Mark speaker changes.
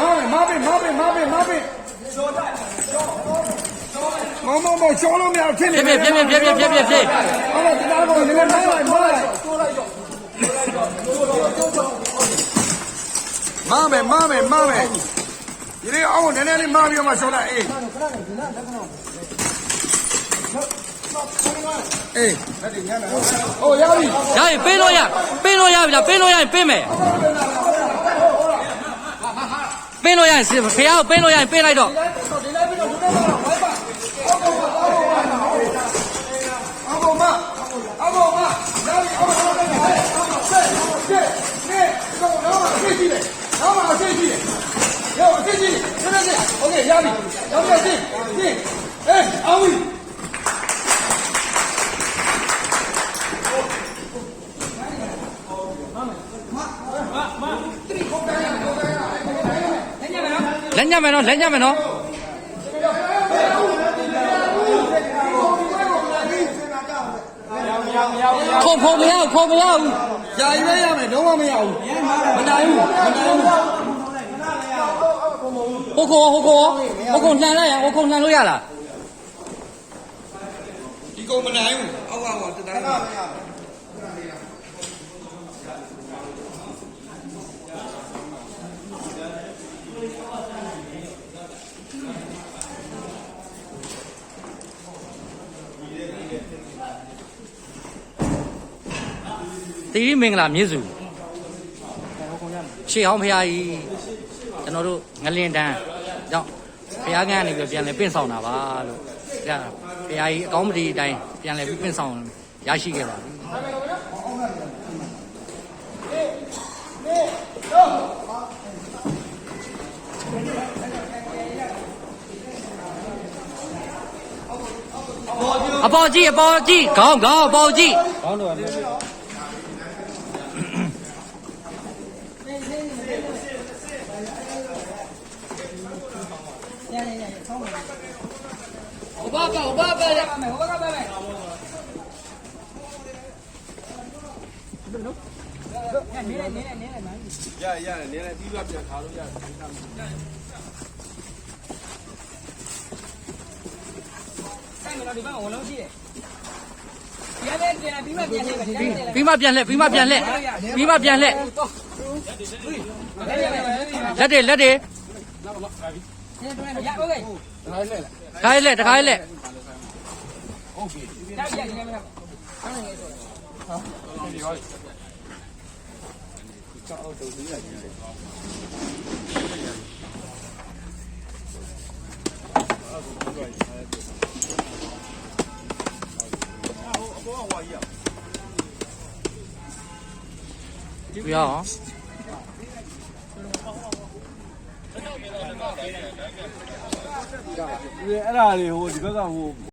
Speaker 1: မားပဲမားပဲမားပဲမားပဲမောင်မောင်မောင်ရှောင်းလို့မရဖြစ်နေ
Speaker 2: ပြပြပြပြပြပြပြပြ
Speaker 1: ဟုတ်တယ်ဒီသားကောင်နည်းနည်းမိုင်းလိုက်မိုင်းလိုက်မားမယ်မားမယ်မားမယ်ဒီလေးအောင်နည်းနည်းလေးမားပြီးတော့မှရှောင်းလိုက်အေးအေးဟိုရပြီ
Speaker 2: ရရင်ပေးလို့ရပေးလို့ရပြီလားပေးလို့ရရင်ပေးမယ် ပင်းလို့ရရင်ဖះကိုပင်းလို့ရရင်ပ
Speaker 1: င်းလိုက်တော့ရပြီရပြီရပြီအေးအောင်ပြီ
Speaker 2: လက်ညက်မယ်နော်လက်ညက်မယ်နော်ခေါ်ခေါ်မရဘူးခေါ်မရဘူး
Speaker 1: ယာယူရရမယ်တော့မမရဘူးမနိုင်ဘူးမနိုင်ဘူး
Speaker 2: ဟိုခေါ်ဟိုခေါ်ဟိုခေါ်လှန်လိုက်ရဟိုခေါ်လှန်လို့ရလား
Speaker 1: ဒီကောင်မနိုင်ဘူးအောက်အောက်တတိုင်း
Speaker 2: တီရီမင်္ဂလာမြစ်စုရှေ့ဟောင်းဖရာကြီးကျွန်တော်တို့ငလင်တန်းကြောင့်ဖရာကနေပြီးပြန်လဲပင့်ဆောင်တာပါလို့ဖရာဖရာကြီးအကောင်းမဒီအတိုင်းပြန်လဲပြီးပင့်ဆောင်ရရှိခဲ့ပါပြီအပေါ်ကြည့်အပေါ်ကြည့်ခေါင်းခေါင်းအပေါ်ကြ ရတယ်ရတယ်ဆောင်းပါ
Speaker 3: ဟိုဘက်ကဟိုဘက်ကရပါမယ်ဟိုဘက်ကပါမယ်နော်နေနေနေနေနေ
Speaker 1: ရရနေနေပြီးတော့ပြန်ခါလို့ရတယ်
Speaker 3: ဆိုင်မလို့ဒီဘက်ဝင်လို့ရှိတယ်ပြန်လဲပြန်ပြီးမှပြန်လဲ
Speaker 2: ပြီးမှပြန်လဲပြီးမှပြန်လဲပြီးမှပြန်လဲ
Speaker 3: လက်
Speaker 2: တွေလက်တွေ
Speaker 3: 开嘞，开
Speaker 2: 嘞。不要啊！
Speaker 4: အဲ့ဒါလေဟိုဒီဘက်ကဟို